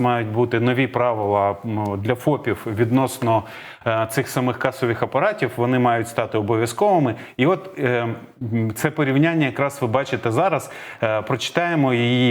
Мають бути нові правила для ФОПів відносно е, цих самих касових апаратів. Вони мають стати обов'язковими. І от е, це порівняння, якраз ви бачите зараз. Е, прочитаємо її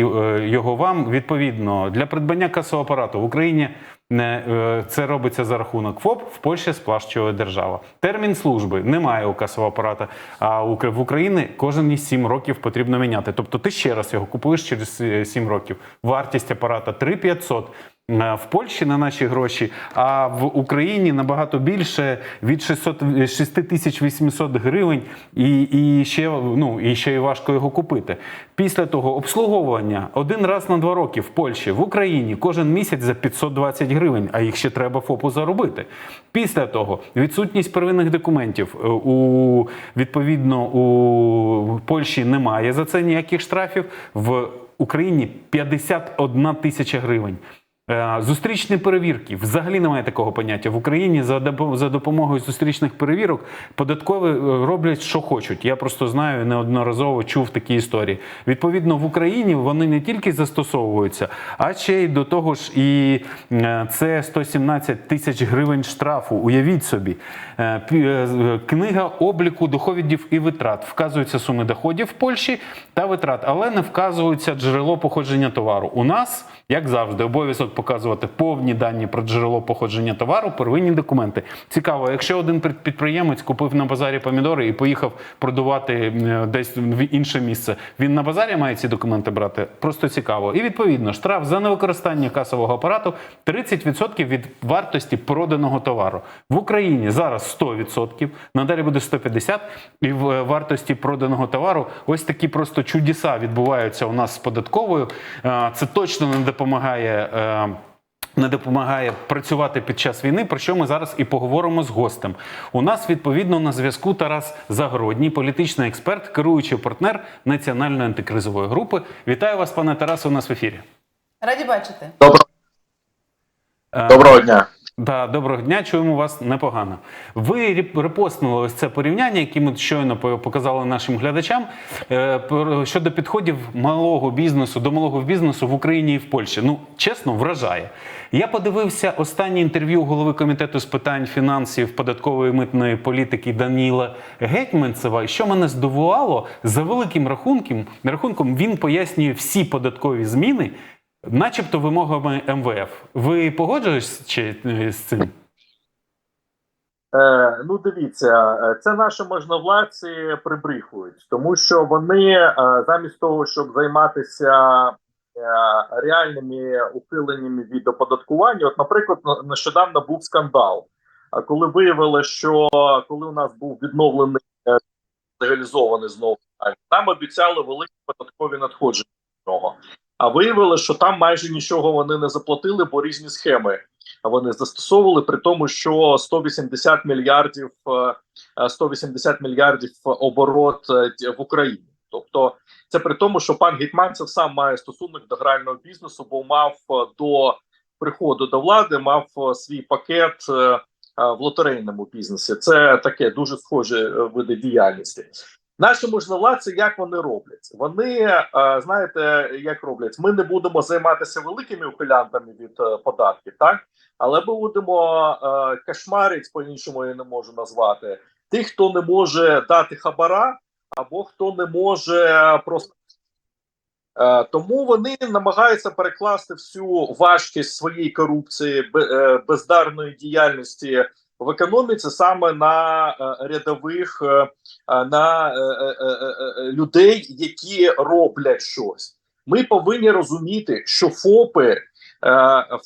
його вам. Відповідно для придбання касового апарату в Україні. Не е, це робиться за рахунок ФОП, в Польщі сплачує держава. Термін служби немає у касового апарата. А в Україні кожен 7 років потрібно міняти. Тобто ти ще раз його купуєш через 7 років. Вартість апарата 3500 е, в Польщі на наші гроші, а в Україні набагато більше від 600, 6800 гривень, і, і ще ну і ще й важко його купити. Після того обслуговування один раз на два роки в Польщі, в Україні кожен місяць за 520 гривень, а їх ще треба ФОПу заробити. Після того відсутність первинних документів е, у відповідно у Польщі немає за це ніяких штрафів. В Україні 51 тисяча гривень. Е, Зустрічні перевірки взагалі немає такого поняття в Україні. За допо- допомогою зустрічних перевірок податкові е, роблять, що хочуть. Я просто знаю неодноразово чув такі історії. Відповідно, в Україні вони не тільки застосовуються, а ще й до того ж, і е, це 117 тисяч гривень штрафу. Уявіть собі, книга обліку доходів і витрат вказуються суми доходів в Польщі та витрат, але не вказується джерело походження товару. У нас, як завжди, обов'язок показувати повні дані про джерело походження товару, первинні документи. Цікаво, якщо один під- підприємець купив на базарі помідори і поїхав продавати е, десь в інше місце, він на базарі має ці документи брати. Просто цікаво. І відповідно штраф за невикористання касового апарату 30% від вартості проданого товару в Україні зараз 100%, надалі буде 150%, і в е, вартості проданого товару ось такі просто чудеса відбуваються у нас з податковою. Е, Це точно не допомагає. Не допомагає працювати під час війни, про що ми зараз і поговоримо з гостем. У нас відповідно на зв'язку Тарас Загородній, політичний експерт, керуючий партнер національної антикризової групи. Вітаю вас, пане Тарасе, у нас в ефірі. Раді бачити. Добро- Е, Доброго дня. Да, доброго дня, чуємо вас непогано. Ви реп- репостнули ось це порівняння, яке ми щойно показали нашим глядачам е, щодо підходів малого бізнесу до малого бізнесу в Україні і в Польщі. Ну, чесно, вражає. Я подивився останнє інтерв'ю голови комітету з питань фінансів, податкової і митної політики Даніла Гетьманцева. І що мене здивувало, за великим рахунком, рахунком він пояснює всі податкові зміни. Начебто вимогами МВФ. Ви погоджуєтесь е, з цим? Е, ну, дивіться, е, це наші можновладці прибріхують, тому що вони е, замість того, щоб займатися реальними ухиленнями від оподаткування, от, наприклад, нещодавно був скандал, коли виявили, що коли у нас був відновлений легалізований знову, нам обіцяли великі податкові надходження з нього. А виявили, що там майже нічого вони не заплатили, бо різні схеми вони застосовували при тому, що 180 мільярдів е, е, 180 мільярдів оборот е, в Україні. Тобто, це при тому, що пан Гетьманцев сам має стосунок до грального бізнесу, бо мав е, до приходу до влади мав е, свій пакет е, е, в лотерейному бізнесі. Це таке дуже схоже е, види діяльності. Наші можновладці, як вони роблять? Вони е, знаєте, як роблять? Ми не будемо займатися великими ухилянтами від е, податків, так але ми будемо е, кошмарить, по-іншому я не можу назвати тих, хто не може дати хабара, або хто не може просто. Тому вони намагаються перекласти всю важкість своєї корупції, бездарної діяльності в економіці саме на е, рядових, е, е, на людей, які роблять щось. Ми повинні розуміти, що ФОПи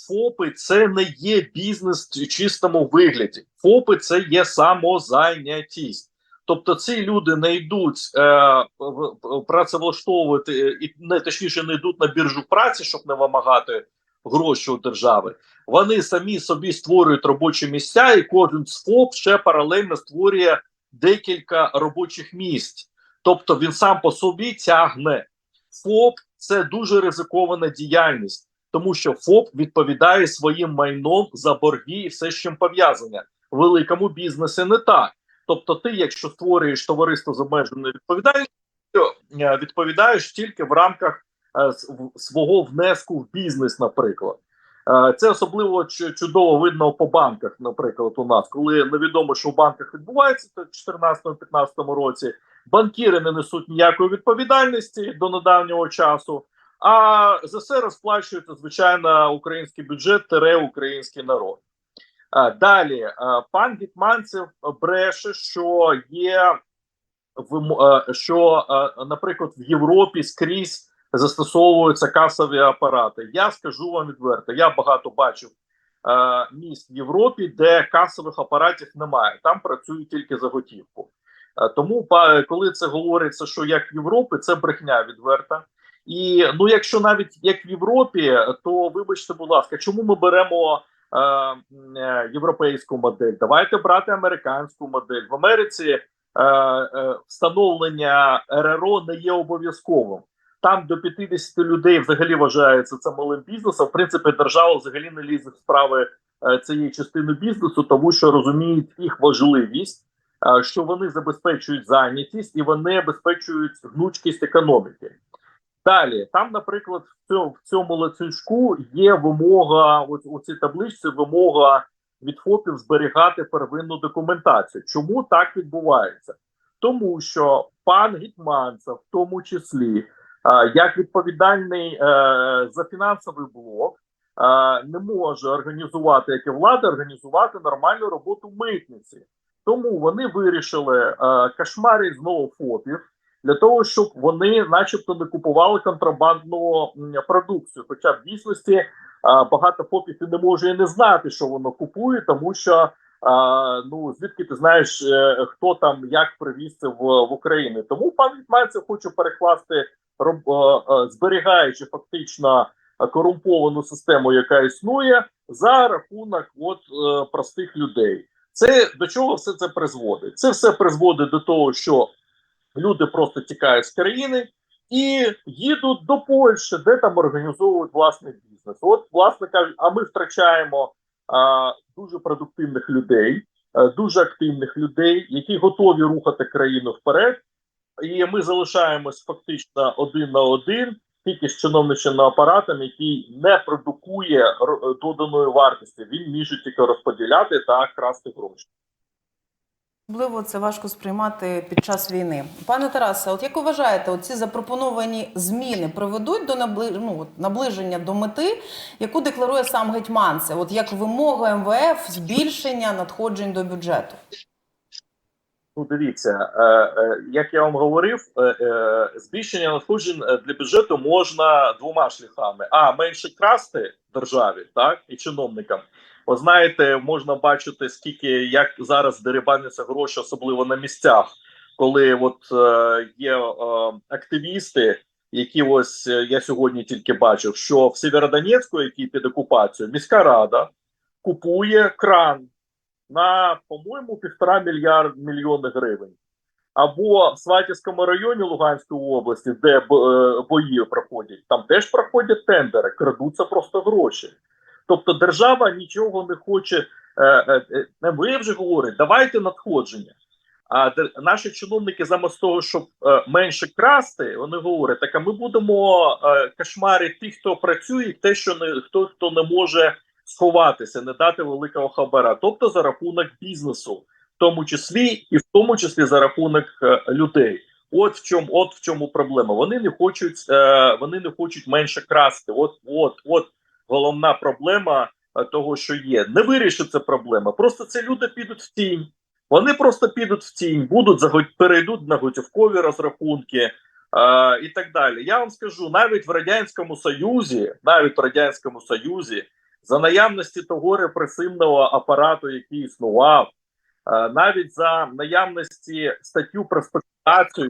ФОПи це не є бізнес в чистому вигляді. ФОПи це є самозайнятість. Тобто ці люди не йдуть е, працевлаштовувати і не точніше не йдуть на біржу праці, щоб не вимагати гроші у держави. Вони самі собі створюють робочі місця, і кожен з ФОП ще паралельно створює декілька робочих місць. Тобто він сам по собі тягне. ФОП це дуже ризикована діяльність тому що ФОП відповідає своїм майном за борги і все з чим пов'язане. Великому бізнесі не так. Тобто, ти, якщо створюєш товариство з обмеженою відповідальністю, е, відповідаєш тільки в рамках свого внеску в бізнес, наприклад. Е, Це особливо чудово видно по банках, наприклад, у нас, коли невідомо, що в банках відбувається в 2014-2015 році, банкіри не несуть ніякої відповідальності до недавнього часу. А за це розплачується звичайно український бюджет тере український народ. Е, Далі е, пан Гетманцев бреше, що є е, що, е, наприклад, в Європі скрізь застосовуються касові апарати. Я скажу вам відверто, я багато бачив е, міст в Європі, де касових апаратів немає. Там працюють тільки за готівку. Е, тому, коли це говориться, що як в Європі, це брехня відверта. І ну, якщо навіть як в Європі, то вибачте, будь ласка, чому ми беремо е, е, європейську модель? Давайте брати американську модель в Америці. е, е, Встановлення РРО не є обов'язковим. Там до 50 людей взагалі вважається це малим бізнесом. В принципі, держава взагалі не лізе в справи е, цієї частини бізнесу, тому що розуміють їх важливість, е, що вони забезпечують зайнятість і вони забезпечують гнучкість економіки. Далі, там, наприклад, в цьому, в цьому ланцюжку є вимога, ось у цій табличці вимога від ФОПів зберігати первинну документацію. Чому так відбувається? Тому що пан Гітманцев, в тому числі, як відповідальний е, за фінансовий блок, е, не може організувати, як і влада, організувати нормальну роботу митниці. Тому вони вирішили е, кошмарити знову ФОПів для того, щоб вони, начебто, не купували контрабандну продукцію. Хоча в дійсності багато ФОПів і не може і не знати, що воно купує, тому що а, ну звідки ти знаєш, е, хто там як привіз це в, в Україну. Тому пан Вітманцев хоче перекласти, е, е, зберігаючи фактично е, корумповану систему, яка існує, за рахунок от е, простих людей. Це до чого все це призводить? Це все призводить до того, що люди просто тікають з країни і їдуть до Польщі, де там організовують власний бізнес. От, власне кажуть, а ми втрачаємо а, дуже продуктивних людей, а, дуже активних людей, які готові рухати країну вперед. І ми залишаємось фактично один на один, тільки з чиновничим апаратом, який не продукує доданої вартості. Він міже тільки розподіляти та красти гроші. Особливо це важко сприймати під час війни. Пане Тарасе, от як ви вважаєте, оці запропоновані зміни приведуть до набли... ну, наближення до мети, яку декларує сам Гетьманцев, от як вимога МВФ збільшення надходжень до бюджету? Ну, дивіться, е, е, як я вам говорив, е, збільшення надходжень для бюджету можна двома шляхами: а менше красти державі, так і чиновникам. Ви знаєте, можна бачити, скільки як зараз дерибаняться гроші, особливо на місцях, коли от є активісти, які ось я сьогодні тільки бачив, що в Сєвєродонецьку, який під окупацією, міська рада купує кран на, по-моєму, півтора мільярд мільйони гривень. Або в Сватівському районі Луганської області, де е, бої проходять, там теж проходять тендери, крадуться просто гроші. Тобто держава нічого не хоче. Е, е, ви вже говорите, давайте надходження. А наші чиновники, замість того, щоб менше красти, вони говорять: так а ми будемо кошмарити тих, хто працює, те, що не хто хто не може сховатися, не дати великого хабара, тобто за рахунок бізнесу, в тому числі і в тому числі за рахунок е, людей. От в чому, от в чому проблема. Вони не хочуть, е, вони не хочуть менше красти. От, от, от головна проблема е, того, що є. Не вирішиться проблема. Просто це люди підуть в тінь. Вони просто підуть в тінь, будуть перейдуть на готівкові розрахунки е, і так далі. Я вам скажу, навіть в радянському союзі, навіть в радянському союзі, за наявності того репресивного апарату, який існував, е, навіть за наявності статтю про спекуляцію,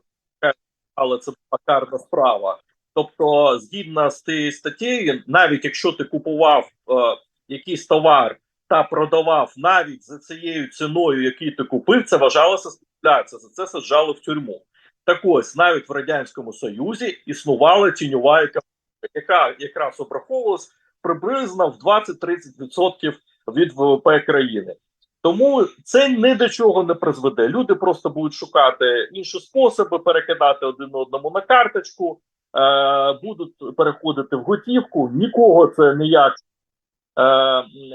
але це була карна справа. Тобто, згідно з тією статтєю, навіть якщо ти купував е, якийсь товар та продавав навіть за цією ціною, який ти купив, це вважалося спекуляція. За це саджали в тюрму. Так ось навіть в радянському союзі існувала тіньова економіка, яка якраз обраховувалась приблизно в 20-30% від ВВП країни. Тому це ні до чого не призведе. Люди просто будуть шукати інші способи перекидати один одному на карточку, е, будуть переходити в готівку. Нікого це ніяк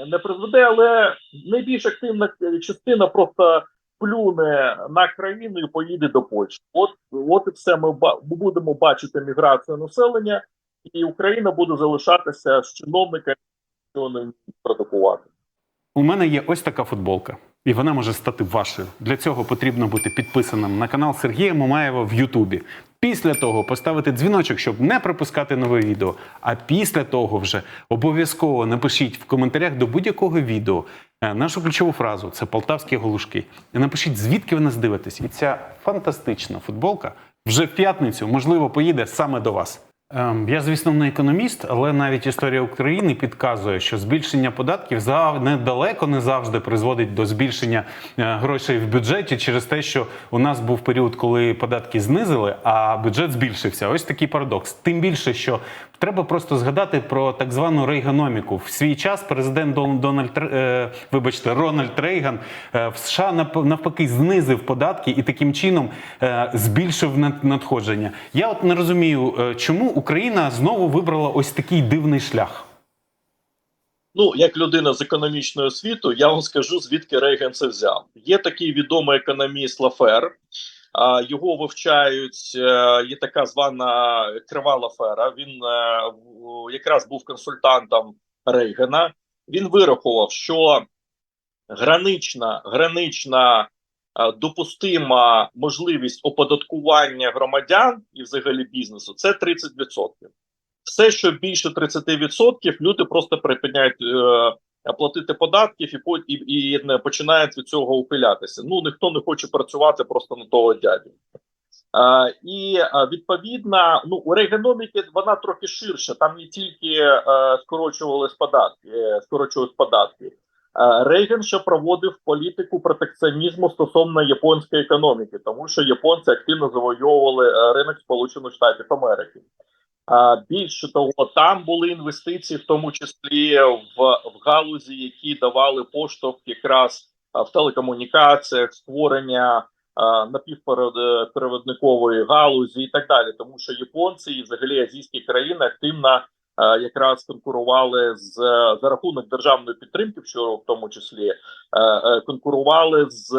не призведе, але найбільш активна частина просто плюне на країну і поїде до Польщі. От, от і все. Ми будемо бачити міграцію населення, і Україна буде залишатися з чиновниками, що вміють продукувати. У мене є ось така футболка, і вона може стати вашою. Для цього потрібно бути підписаним на канал Сергія Мамаєва в Ютубі. Після того поставити дзвіночок, щоб не пропускати нове відео. А після того вже обов'язково напишіть в коментарях до будь-якого відео е, нашу ключову фразу це полтавські голушки. І напишіть, звідки ви нас дивитесь. І ця фантастична футболка вже в п'ятницю, можливо, поїде саме до вас. Ем, Я, звісно, не економіст, але навіть історія України підказує, що збільшення податків недалеко не завжди призводить до збільшення е, грошей в бюджеті через те, що у нас був період, коли податки знизили, а бюджет збільшився. Ось такий парадокс. Тим більше, що треба просто згадати про так звану рейганоміку. В свій час президент Дон- Дональд е, вибачте, Рональд Рейган е, в США навпаки знизив податки і таким чином е, збільшив надходження. Я от не розумію, чому Україна знову вибрала ось такий дивний шлях. Ну, як людина з економічного світу, я вам скажу, звідки Рейган це взяв. Є такий відомий економіст Лафер. Його вивчають. е, Є така звана крива Лафера. Він е, якраз був консультантом Рейгана. Він вирахував, що гранична, гранична е, допустима можливість оподаткування громадян і взагалі бізнесу це 30%. Все, що більше 30%, люди просто припиняють платити податків і, і, і починають від цього ухилятися. Ну ніхто не хоче працювати просто на того дядю. Е, і відповідно, ну у регономіки вона трохи ширша. Там не тільки е, скорочувались податки, е, скорочувались податки. Рейган ще проводив політику протекціонізму стосовно японської економіки, тому що японці активно завойовували е, ринок Сполучених Штатів Америки. Більше того, там були інвестиції, в тому числі в, в галузі, які давали поштовх якраз в телекомунікаціях, створення напівпереводникової галузі і так далі, тому що японці і взагалі азійські країни активно якраз конкурували з за рахунок державної підтримки, що в тому числі е, конкурували з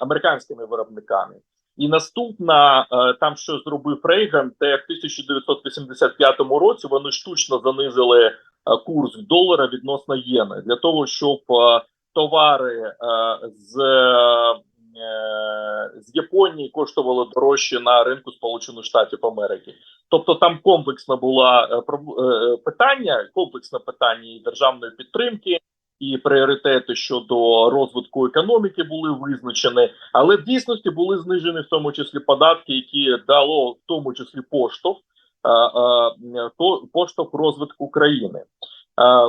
американськими виробниками. І наступна, е, там що зробив Рейган, те в 1985 році вони штучно занизили е, курс долара відносно єни для того, щоб е, товари з, з Японії коштували дорожче на ринку Сполучених Штатів Америки. Тобто там комплексна була е, е, питання, комплексне питання і державної підтримки. І пріоритети щодо розвитку економіки були визначені, але в дійсності були знижені в тому числі податки, які дало в тому числі поштовх то- поштовх розвитку країни.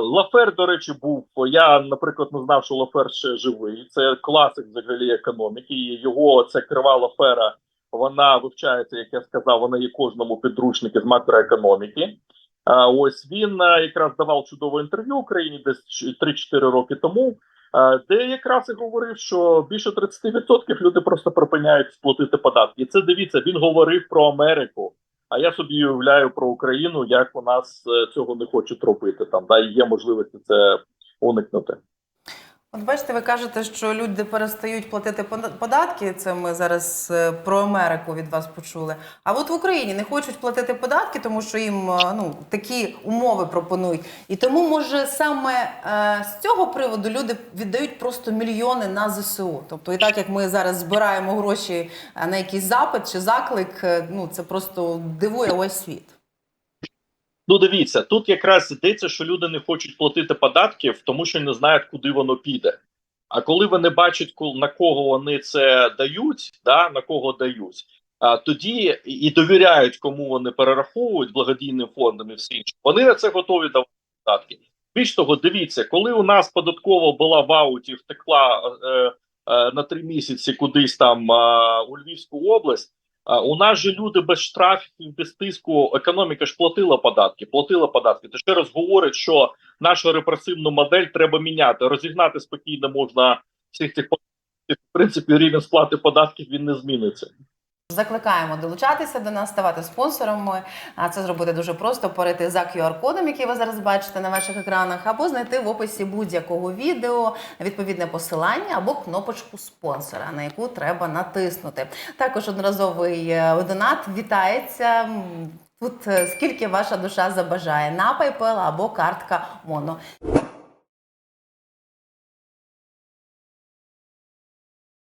Лафер, до речі, був. Я, наприклад, не знав, що Лафер ще живий. Це класик взагалі економіки. І його це крива Лафера. Вона вивчається, як я сказав, вона є кожному підручники з макроекономіки. Ось він е, якраз давав чудове інтерв'ю Україні десь ч- 3-4 роки тому, е, де якраз і говорив, що більше 30% люди просто припиняють сплатити податки. І це дивіться, він говорив про Америку. А я собі уявляю про Україну, як у нас е, цього не хочуть робити. Там да є можливості це уникнути. От бачите, ви кажете, що люди перестають платити пода- податки. Це ми зараз е, про Америку від вас почули. А от в Україні не хочуть платити податки, тому що їм е, ну такі умови пропонують. І тому, може, саме е, з цього приводу люди віддають просто мільйони на ЗСУ. Тобто, і так як ми зараз збираємо гроші е, на якийсь запит чи заклик, ну це просто дивує весь світ. Ну, дивіться, тут якраз йдеться, що люди не хочуть платити податків, тому що не знають, куди воно піде. А коли вони бачать, на кого вони це дають, да, на кого дають, а, тоді і довіряють, кому вони перераховують благодійним фондам і все інше, вони на це готові давати податки. Більш того, дивіться, коли у нас податкова була в ауті, втекла е, е, на три місяці кудись там е, у Львівську область. А у нас же люди без штрафів, без тиску, економіка ж платила податки, платила податки. Це ще раз говорить, що нашу репресивну модель треба міняти. Розігнати спокійно можна всіх цих. В принципі, рівень сплати податків він не зміниться. Закликаємо долучатися до нас, ставати спонсорами. А це зробити дуже просто перейти за QR-кодом, який ви зараз бачите на ваших екранах, або знайти в описі будь-якого відео відповідне посилання або кнопочку спонсора, на яку треба натиснути. Також одноразовий е, донат вітається. Тут е, скільки ваша душа забажає на PayPal або картка Моно.